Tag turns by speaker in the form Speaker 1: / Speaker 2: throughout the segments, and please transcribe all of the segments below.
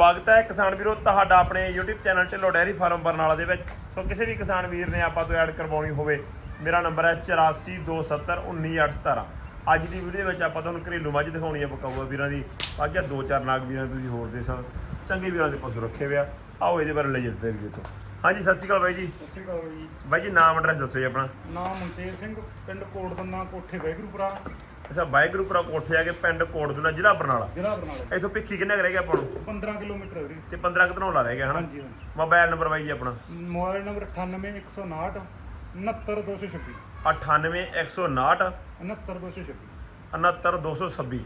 Speaker 1: ਸਵਾਗਤ ਹੈ ਕਿਸਾਨ ਵੀਰੋ ਤੁਹਾਡਾ ਆਪਣੇ YouTube channel Dhillon dairy farm Barnala ਦੇ ਵਿੱਚ। ਸੋ ਕਿਸੇ ਵੀ ਕਿਸਾਨ ਵੀਰ ਨੇ ਆਪਾਂ ਤੋਂ ਐਡ ਕਰਵਾਉਣੀ ਹੋਵੇ ਮੇਰਾ ਨੰਬਰ ਹੈ 8427191817 ਅੱਜ ਦੀ ਵੀਡੀਓ ਵਿੱਚ ਆਪਾਂ ਤੁਹਾਨੂੰ ਘਰੇਲੂ ਮੱਝ ਦਿਖਾਉਣੀ ਹੈ ਬਕਾਊਆ ਵੀਰਾਂ ਦੀ। ਆ ਦੋ ਚਾਰ ਨਾਗ ਵੀਰਾਂ ਤੁਸੀਂ ਹੋਰ ਦੇ ਸਕਦੇ ਚੰਗੇ ਵੀਰਾਂ ਦੇ ਪਸ਼ੂ ਰੱਖੇ ਹੋਏ ਆ। ਆਓ ਇਹਦੇ ਬਾਰੇ ਲਈ ਜੱਟਦੇ ਵੀਡੀਓ ਤੋਂ। ਹਾਂਜੀ ਸਤਿ ਸ਼੍ਰੀ ਅਕਾਲ ਬਾਈ ਜੀ।
Speaker 2: ਸਤਿ ਸ਼੍ਰੀ ਅਕਾਲ ਜੀ।
Speaker 1: ਬਾਈ ਜੀ ਨਾਮ ਐਡਰੈਸ ਦੱਸੋ ਜੀ ਆਪਣਾ।
Speaker 2: ਨਾਮ ਮਨਤੇਜ ਸਿੰਘ ਪਿੰਡ ਕੋਟਦੰਨਾ ਕੋਠੇ ਵੈਗਰੂਪੁਰਾ
Speaker 1: ਅੱਛਾ ਵਾਹਿਗੁਰੂਪੁਰਾ ਕੋਠੇ ਆ ਕੇ ਪਿੰਡ ਕੋਟਦੁਨਾ ਜ਼ਿਲ੍ਹਾ ਬਰਨਾਲਾ।
Speaker 2: ਜ਼ਿਲ੍ਹਾ ਬਰਨਾਲਾ।
Speaker 1: ਇੱਥੋਂ ਭਿੱਖੀ ਕਿੰਨਾ ਕੁ ਰਹਿ ਗਿਆ ਆਪਾਂ ਨੂੰ?
Speaker 2: 15 ਕਿਲੋਮੀਟਰ ਹੈ ਵੀਰੇ
Speaker 1: ਤੇ 15 ਕੁ ਧਨੌਲਾ ਰਹਿ ਗਿਆ ਹਨਾ?
Speaker 2: ਹਾਂਜੀ ਹਾਂਜੀ।
Speaker 1: ਮੋਬਾਈਲ ਨੰਬਰ ਬਾਈ ਜੀ ਆਪਣਾ।
Speaker 2: ਮੋਬਾਈਲ ਨੰਬਰ 98159 69226
Speaker 1: 98159
Speaker 2: 69226
Speaker 1: 69226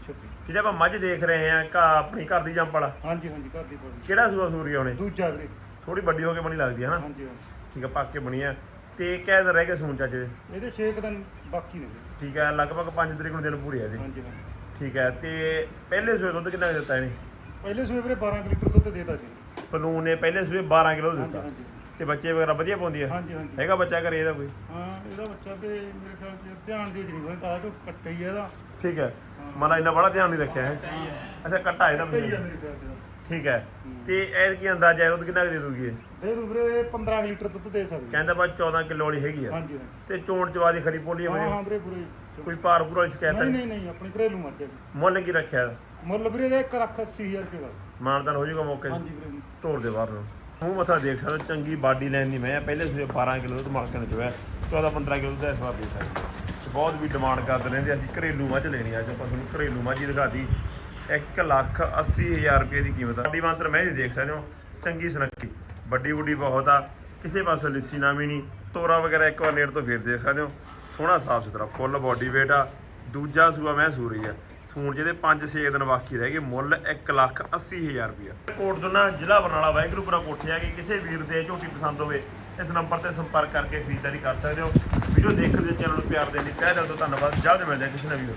Speaker 1: ਜਿਹਦੇ ਆਪਾਂ ਮੱਝ ਦੇਖ ਰਹੇ ਆ ਘਾ ਆਪਣੀ ਘਰ ਦੀ ਜੰਪ ਵਾਲਾ।
Speaker 2: ਹਾਂਜੀ ਹਾਂਜੀ ਘਰ ਦੀ ਬੋਲੀ
Speaker 1: ਕਿਹੜਾ ਸੂਆ ਸੂਰੀ ਉਹਨੇ?
Speaker 2: ਦੂਜਾ ਵੀਰੇ।
Speaker 1: ਥੋੜੀ ਵੱਡੀ ਹੋ ਕੇ ਬਣੀ ਲੱਗਦੀ ਹੈ ਹਨਾ?
Speaker 2: ਹਾਂਜੀ ਹਾਂਜੀ।
Speaker 1: ਠੀਕ ਆ ਪੱਕ ਕੇ ਬਣੀ ਆ ਤੇ ਕਿਹ ਦਿਨ ਰਹਿ ਗਏ ਸੂਣ ਚਾਚੇ ਦੇ?
Speaker 2: ਇਹਦੇ 6 ਦਿਨ ਬਾਕੀ ਨੇ
Speaker 1: ਠੀਕ ਹੈ ਲਗਭਗ 5 ਤਰੀਕ ਨੂੰ ਦਿਨ ਪੂਰੇ ਆ ਜੀ।
Speaker 2: ਹਾਂਜੀ ਹਾਂਜੀ।
Speaker 1: ਠੀਕ ਹੈ ਤੇ ਪਹਿਲੇ ਸੂਏ ਦੁੱਧ ਕਿੰਨਾ ਕੁ ਦਿੱਤਾ ਇਹਨੇ?
Speaker 2: ਪਹਿਲੇ ਸੂਏ ਵੀਰੇ 12 ਲੀਟਰ ਦੁੱਧ ਦੇਤਾ ਸੀ
Speaker 1: ਪਲੂਨ ਨੇ ਪਹਿਲੇ ਸੂਏ 12 ਕਿਲੋ
Speaker 2: ਹਾਂਜੀ
Speaker 1: ਦਿੱਤਾ।
Speaker 2: ਹਾਂਜੀ
Speaker 1: ਤੇ ਬੱਚੇ ਵਗੈਰਾ ਵਧੀਆ ਪਾਉਂਦੀ ਆ?
Speaker 2: ਹਾਂਜੀ ਹਾਂਜੀ।
Speaker 1: ਹੈਗਾ ਬੱਚਾ ਘਰੇ ਇਹਦਾ ਕੋਈ?
Speaker 2: ਹਾਂ ਇਹਦਾ ਬੱਚਾ ਵੀ ਮੇਰੇ ਖਿਆਲ ਚ ਧਿਆਨ ਦੀ ਜਰੀਬ ਤਾਂ ਜੋ ਕੱਟਾ ਹੀ ਆ ਇਹਦਾ।
Speaker 1: ਠੀਕ ਹੈ। ਮਨ ਇੰਨਾ ਬੜਾ ਧਿਆਨ ਨਹੀਂ ਰੱਖਿਆ ਹੈ। ਅੱਛਾ ਕੱਟਾ ਇਹਦਾ
Speaker 2: ਆ ਮੇਰੇ ਖਿਆਲ ਚ
Speaker 1: ਠੀਕ ਹੈ। ਤੇ ਇਹ ਕੀ ਅੰਦਾਜ਼ਾ ਹੈ ਦੁੱਧ ਕਿੰਨਾ ਕੁ ਦੇ ਦੂਗੀ ਇਹ?
Speaker 2: ਦੇ ਦੂ ਵੀਰੇ 15 ਲੀਟਰ ਦੁੱਧ ਦੇ ਸਕਦੀ।
Speaker 1: ਕਹਿੰਦਾ ਬਾ 14 ਕਿਲੋ ਵਾਲੀ ਹੈਗੀ ਆ।
Speaker 2: ਹਾਂਜੀ ਹਾਂਜੀ।
Speaker 1: ਤੇ ਚੋਣ ਚਵਾਦੀ ਖਰੀ ਪੋਲੀ ਆ
Speaker 2: ਹਾਂ ਵੀਰੇ। ਪੂਰੇ।
Speaker 1: ਕੋਈ ਭਾਰ ਪੂਰਾ ਵਾਲੀ ਸ਼ਿਕਾਇਤ
Speaker 2: ਨਹੀਂ
Speaker 1: ਨਹੀਂ
Speaker 2: ਨਹੀਂ ਨਹੀਂ ਆਪਣੀ ਘਰੇਲੂ ਮੱਝ ਹੈ ਜੀ।
Speaker 1: ਮੁੱਲ ਕੀ ਰੱਖਿਆ?
Speaker 2: ਮੁੱਲ ਵੀਰੇ ਦਾ 1 ਲੱਖ 80000 ਰੁਪਏ ਦਾ।
Speaker 1: ਮਾਨਦਾਨ ਹੋ ਜਾਊਗਾ ਮੌਕੇ ਤੇ?
Speaker 2: ਹਾਂਜੀ ਵੀਰੇ।
Speaker 1: ਤੋੜ ਦੇ ਬਾਹਰ ਨੂੰ। ਮੂੰਹ ਮੱਥਾ ਦੇਖ ਸਕਦੇ ਹੋ, ਚੰਗੀ ਬਾਡੀ ਲੈਣ ਦੀ ਮੈਂ ਪਹਿਲੇ ਸਵੇਰੇ 12 ਕਿਲੋ ਦੁੱਧ ਮਾਲਕਾਂ ਨੇ ਚੋਇਆ। 14 15 ਕਿਲੋ ਦਾ ਵਾਰ ਦੇ ਸਕਦੇ। ਤੇ ਬਹੁਤ ਵੀ ਡਿਮਾਂਡ ਕਰਦੇ ਰਹਿੰਦੇ ਅਸੀਂ ਘਰੇਲੂ ਮੱਝ ਲੈਣੀ ਆ। ਅੱਜ ਆਪਾਂ ਤੁਹਾਨੂੰ ਘਰੇਲੂ ਮੱਝ ਹੀ ਦਿਖਾਤੀ 1 ਲੱਖ 80 ਹਜ਼ਾਰ ਰੁਪਏ ਦੀ ਕੀਮਤ ਆ। ਸਾਡੀ ਮੰਤਰ ਮੈਂ ਹੀ ਦੇਖ ਸਕਦੇ ਹੋ, ਚੰਗੀ ਸੁਨੱਖੀ। ਵੱਡੀ ਵੱਡੀ ਬਹੁਤ ਆ, ਕਿਸੇ ਪਾਸੇ ਲਿੱਸੀ ਨਾ ਵੀ ਨਹੀਂ ਤੋਰਾ ਵਗੈਰਾ ਇੱਕ ਵਾਰ ਨੇੜ ਤੋਂ ਫੇਰ ਦੇਖ ਸਕਦੇ ਹੋ, ਸੋਹਣਾ ਸਾਫ਼ ਸੁਥਰਾ, ਫੁੱਲ ਬਾਡੀ weight ਆ। ਦੂਜਾ ਸੂਆ ਮੈਂ ਸੂਰੀ ਆ। ਸੂਣ ਜਿਹਦੇ 5-6 ਦਿਨ ਬਾਕੀ ਰਹਿ ਗਏ, ਮੁੱਲ 1 ਲੱਖ 80 ਹਜ਼ਾਰ ਰੁਪਇਆ ਕੋਟ ਦੁਨਾ ਜ਼ਿਲ੍ਹਾ ਬਰਨਾਲਾ ਵਾਹਿਗੁਰੂਪੁਰਾ ਕੋਠੇ ਆ ਕਿ ਕਿਸੇ ਵੀਰ ਦੇ ਝੋਟੀ ਪਸੰਦ ਹੋਵੇ, ਇਸ ਨੰਬਰ ਤੇ ਸੰਪਰਕ ਕਰਕੇ ਖਰੀਦਦਾਰੀ ਕਰ ਸਕਦੇ ਹੋ। ਵੀਡੀਓ ਦੇਖਣ ਦੇ ਚੈਨਲ ਨੂੰ ਪਿਆਰ ਦੇਣ ਲਈ ਤਹਿ ਦਿਲ ਤੋਂ ਧੰਨਵਾਦ। ਜਲਦ ਮਿਲਦੇ ਹਾਂ ਕਿਸੇ ਨਵੀਂ video